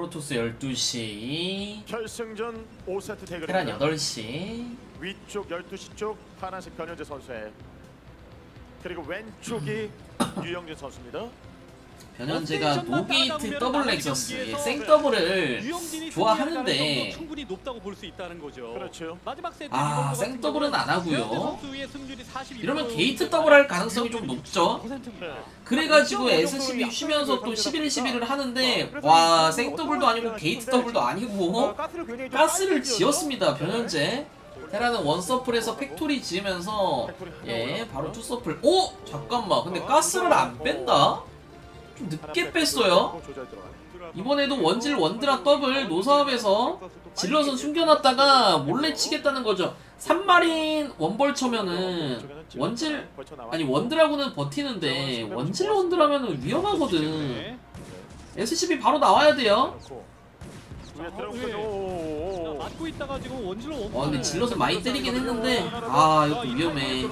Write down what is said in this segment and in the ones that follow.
프로토스 12시 결승전 5세트 대결. 테란 8시 위쪽 12시 쪽 파란색 변현재 선수예요. 그리고 왼쪽이 유영진 선수입니다. 변현재가 노게이트 더블 렉서스 생더블을 좋아하는데 충분히 높다고 볼 수 있다는 거죠. 그렇죠. 마지막 세트 아, 생더블은 안 하고요. 변현재 선수의 승률이 42%. 이러면 게이트 더블 할 가능성이 좀 높죠 네. 그래가지고 SCB 쉬면서 또 11, 11을 하는데 와 생더블도 아니고 게이트 더블도 아니고 가스를 지었습니다 변현재 테라는 원서플에서 팩토리 지으면서 예 바로 투서플 오! 잠깐만 근데 가스를 안 뺀다? 좀 늦게 뺐어요. 이번에도 원질 원드라 더블 노사업에서 질럿은 숨겨놨다가 몰래 치겠다는 거죠 3마린 원벌 쳐면은 원질. 아니 원드라고는 버티는데 원질 원드라면은 위험하거든 네. SCB 바로 나와야 돼요. 와 근데 질럿은 많이 때리긴 했는데 아 이것도 위험해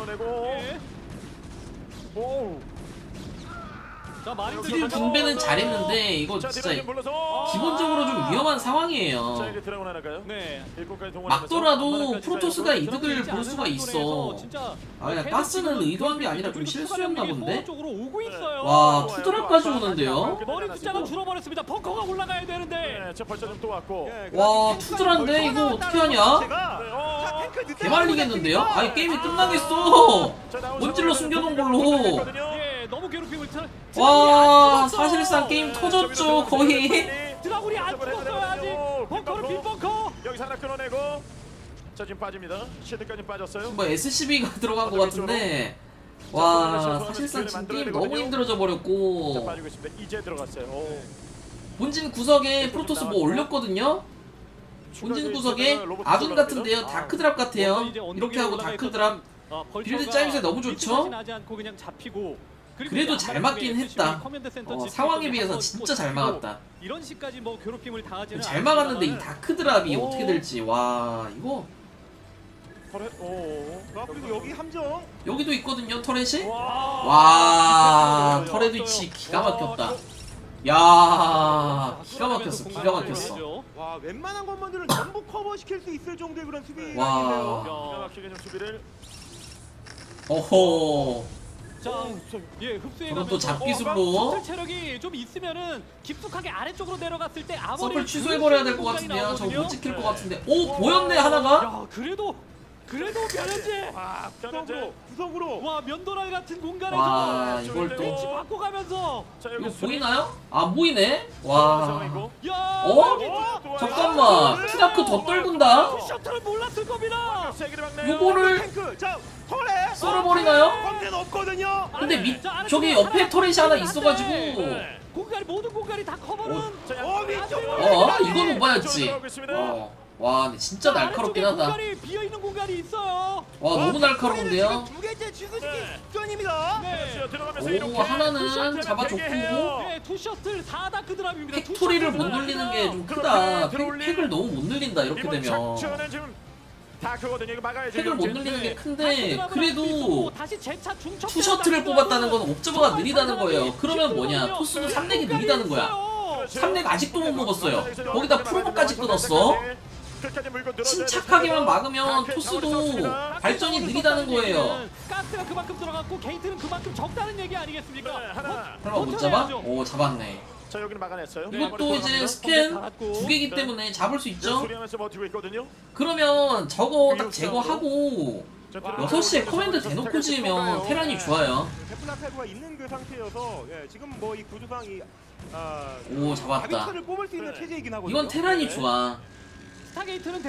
네. 킬 분배는 잘했는데 이거 자, 진짜. 기본적으로 좀 위험한 자, 상황이에요? 네. 막더라도 프로토스가. 이득을 볼 수가 있어 아 그냥 가스는 의도한 게 아니라 좀 실수였나 본데. 와 투드랍까지 오는데요 머리 숫자가 줄어버렸습니다. 벙커가 올라가야 되는데. 네. 와 투드란데 이거 어떻게 하냐 네, 어. 개말리겠는데요? 아니 게임이 끝나겠어 원질러 숨겨놓은 걸로. 예, 너무 괴롭힘을 들. 와 사실상 게임 터졌죠 거의 드라군이 안 죽었어요 아직. 벙커를 빈 벙커. 여기서 하나 끊어내고 자 지금 빠집니다. 시드까지 빠졌어요. 뭐 SCB가 들어간 것 같은데 와 사실상 지금 게임 너무 힘들어져 자 버렸고 빠지고 있습니다. 이제 들어갔어요. 오. 본진 구석에 프로토스 뭐 올렸거든요 본진 구석에 아둔 같은데요 다크드랍 같아요 이렇게 하고 다크드랍 어, 빌드 짜임새 너무 좋죠? 그래도 이제 잘 맞긴 했다. 어, 상황에 비해서 진짜 잘 막았다 이런 식까지 뭐 괴롭힘을 당하지는 잘 막았는데 이 다크 드랍이 오. 어떻게 될지 와 이거 터렛. 오. 아, 그리고 여기 함정 여기도 있거든요 터렛이 와. 와 터렛 위치 기가 막혔다 야 기가 막혔어 기가 막혔어 와 웬만한 것만들은 전부 커버 시킬 수 있을 정도의 그런 수비 와. 기가 막히게 좀 수비를. 어허 자, 예, 흡수해 저건 또 잡기 승부 어, 체력이 좀 있으면은 깊숙하게 아래쪽으로 내려갔을 때 아무리 서플 취소해버려야 될 것 같은데요. 저거 못 지킬 것 같은데. 오 보였네 하나가? 야, 그래도 그래도 변현재 와, 변현재. 구석으로 와 면도날 같은 공간에서 와 이걸 벤치 또 바꿔가면서. 자, 이거 보이나요? 안 보이네? 와. 와 야, 어? 잠깐만. 티라크 더 떨군다? 셔틀은 몰랐을 겁니다. 탱크. 자 털에. 썰어버리나요? 없거든요. 근데 밑 자, 아래쪽에 저기 옆에 터렛이 하나 있어가지고. 네. 공간이 모든 공간이 다 커버는 자, 어어 이건 오바였지. 어. 와 근데 진짜 날카롭긴 하다 비어 있는 공간이 있어요. 와 너무 날카로운데요 두 개째 취소시킨 네. 수전입니다 네. 들어가면서 오, 이렇게 하나는 잡아줬고. 대기해요. 네, 투 셔틀 4다크 드랍입니다. 투 팩토리를 못 늘리는 게 좀 크다 팩, 팩을 너무 못 늘린다 이렇게 이번 되면 작전은 지금 다 그거든요. 이거 막아야죠. 팩을 못. 늘리는 게 큰데 그래도 다시 중첩 투 셔틀을 뽑았다는 건 옵저버가 느리다는 거예요 그러면 뭐냐 토스도 3렉이 느리다는 거야 그렇죠. 3렉 아직도 못 먹었어요 거기다 프로브까지 끊었어 침착하게만. 막으면 토스도 나오겠습니다. 발전이 느리다는 거예요 가스가 그만큼 들어갔고 게이트는 그만큼 적다는 얘기 아니겠습니까? 네. 설마 못 잡아? 오 잡았네 자 여기는 막아냈어요. 이것도 이제 스캔 두 개기 때문에 잡을 수 있죠. 그러면 저거 딱 제거하고 자, 와, 6시에 커맨드 대놓고 지으면 테란이 좋아요 그 예, 뭐 아, 오 잡았다 네. 이건 테란이 좋아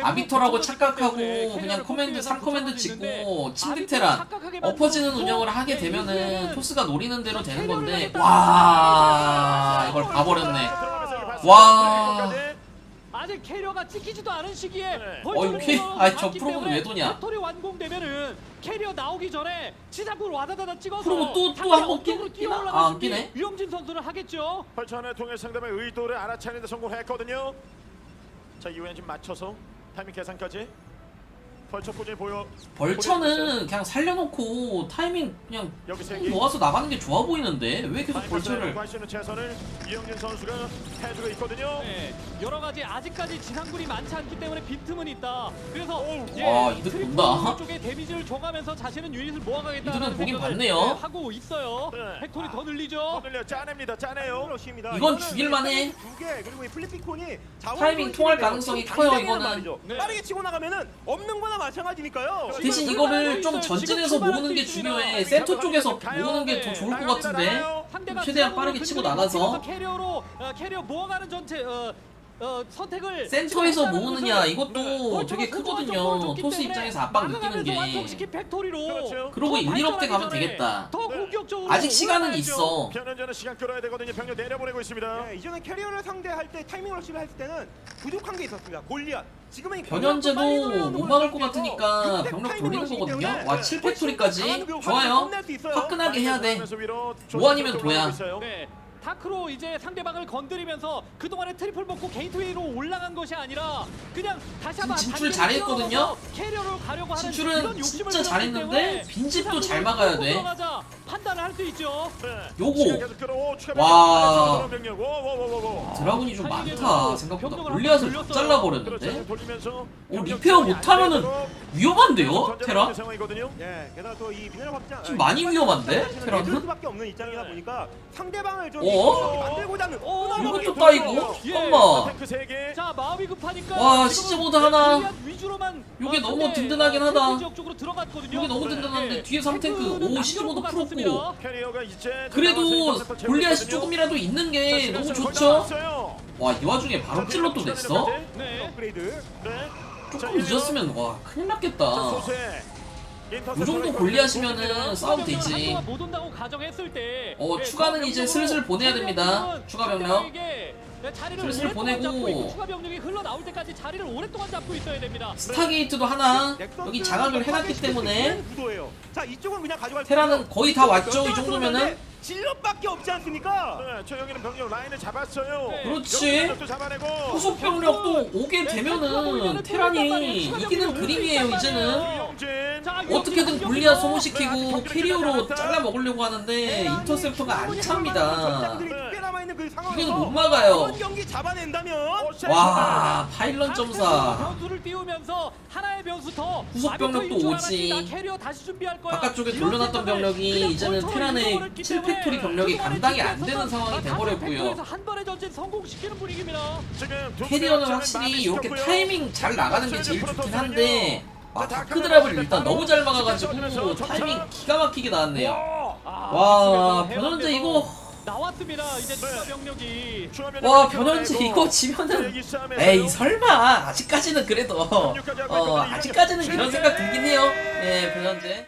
아비터라고 대부분 착각하고 때문에 그냥 캐리어를 커맨드 뽑기 3 커맨드 위해서 찍고 있는데 침대 아비터를 테란 착각하게 엎어지는 운영을 하게 네, 되면은 토스가 노리는 대로 되는 건데. 와 이걸 봐버렸네 봤어요. 와. 여기까지. 아직 캐리어가 찍히지도 않은 시기에 네. 벌써 어, 이거 캐- 공격을 아니, 저 받기 프로그램 때문에 왜 도냐? 팩토리 완공되면은 캐리어 나오기 전에 지상으로 와다다다 찍어서 프로그램 또- 또 상대 한번 끼- 끼나? 아, 안 끼네? 유영진 선수는 하겠죠. 벌처를 통해 상담의 의도를 알아차리는 데 성공했거든요. 자 이후에 지금 맞춰서 타이밍 계산까지. 벌쳐 꾸준히 보여. 벌처는 그냥 살려놓고 타이밍 그냥 여기 세쭉 개. 모아서 나가는 게 좋아 보이는데 왜 계속 벌처를 관시는 최선을 이영진 선수가 해주고 있거든요. 네, 여러 가지 아직까지 지상군이 많지 않기 때문에 빈틈은 있다. 그래서 예, 와, 이득 트리플 본다. 쪽에 데미지를 줘가면서 자신은 유닛을 모아가겠다는 이득은 보긴 생각을, 봤네요. 예, 하고 있어요. 네. 팩토리 더 늘리죠. 흔들려 짜냅니다. 짜내요. 이건 죽일만해. 두 개, 그리고 이 플리피콘이 자원 타이밍 통할. 가능성이 커요, 이거는. 네. 빠르게 치고 나가면은 없는 거나 마찬가지니까요. 대신 이거를 좀. 전진해서 모으는 게 중요해. 센터 쪽에서. 모으는 게더 네. 좋을 것 같은데 최대한 빠르게 치고 나가서. 캐리어로 어, 캐리어 모아가는 전체 어, 어, 선택을 센터에서 모으느냐 이것도 것은 되게 크거든요 토스 입장에서 압박 느끼는 게 팩토리로 그렇죠. 그러고 더 1, 1억 대 가면 발전하기 전에 되겠다 더 네. 공격적으로 아직 시간은. 있어 변현재는 시간 끌어야 되거든요. 병력 내려보내고 있습니다. 네, 이전에 캐리어를 상대할 때 타이밍 러시를 했을 때는 부족한 게 있었습니다. 골리앗. 지금은 이 변현재도 못 막을 것 같으니까 병력 돌리는 거거든요 와 훨씬 7팩토리까지 강한 그 좋아요. 화끈하게 해야 돼 뭐 아니면 도야. 네. 다크로 이제 상대방을 건드리면서 그동안에 트리플 먹고 게이트웨이로 올라간 것이 아니라 그냥 다시 한번 진출 잘했거든요? 캐리어를 가려고 하는 진출은 진짜 잘했는데 빈집도 그잘 막아야 돼. 판단을 할 수 있죠. 네. 요거. 와. 드라군이 좀 많다 생각보다 골리앗을 다. 잘라버렸는데 그렇죠. 오 리페어 못하면은 위험한데요 상황이거든요. 예, 게다가 또이 미네랄 확장 좀 많이 위험한데, 테라는 테라는? 수밖에 없는 입장이다 보니까 상대방을 좀 어? 만들고자 어, 이것도 이거 따이고? 예. 잠깐만 탱크 세 개. 자 마음이 급하니까 와, 지금은 시즈모드 하나. 골리앗 위주로만 요게 어, 너무 든든하긴 어, 하다. 트리플 지역 쪽으로 들어갔거든요. 요게 너무 네. 든든한데 네. 뒤에 3탱크 탱크는 오 시즈모드 풀었고 이제 그래도 골리앗이. 조금이라도 있는 게 자, 너무 좋죠. 와 이 와중에 바로 찔러도 됐어? 네. 네. 조금 늦었으면 와 큰일 자, 났겠다. 요 정도 골리앗이면은 싸움 되지 어, 네, 추가는 이제 슬슬 보내야 됩니다. 추가 병력. 상대방에게 자리를 슬슬 오랫동안 보내고. 잡고 있고 추가 병력이 흘러 나올 때까지 자리를 오랫동안 잡고 있어야 됩니다. 스타게이트도 하나 여기 장악을 해놨기 때문에 구도예요. 자, 이쪽은 그냥 가져갈 수 테라는. 거의 다 왔죠 이 정도면은 질럿밖에 없지 않습니까? 네, 최영이는 병력 라인을 잡았어요. 네. 그렇지 잡아내고. 후속 병력도 오게 네, 되면은 테란이 이기는 그림이에요 이제는 이영진. 자, 어떻게든 골리앗. 소모시키고 캐리어로 잘라 먹으려고 하는데 인터셉터가 안 찹니다 있는 그 상황에서 이건 못 막아요 이번 경기 잡아낸다면 와 파일런 점사 변수를 띄우면서 하나의 변수 더 후속 병력도 오지. 알았지. 나 캐리어 다시 준비할 거야. 바깥쪽에 이런 돌려놨던 생각을 병력이 그냥 이제는 테란의 잃어버렸기 7 때문에 팩토리 병력이 그동안에 감당이 안 되는 상황이 아, 다섯 돼버렸고요. 팩토리에서 한 번의 전진 성공시키는 분위기입니다. 지금 두 캐리어는 확실히 이렇게 시켰고요. 타이밍 잘 나가는 게 제일 좋긴 한데 아, 자, 다크 드랍을 다크 일단 너무 잘 막아가지고 타이밍 기가 막히게 나왔네요 와 변현재 이거 나왔습니다. 이제 추가 네. 병력이 추가 와 끌어내고 이거 지면은. 에이 설마 아직까지는 그래도 어 아직까지는 이런 생각 들긴 해요 예 변현재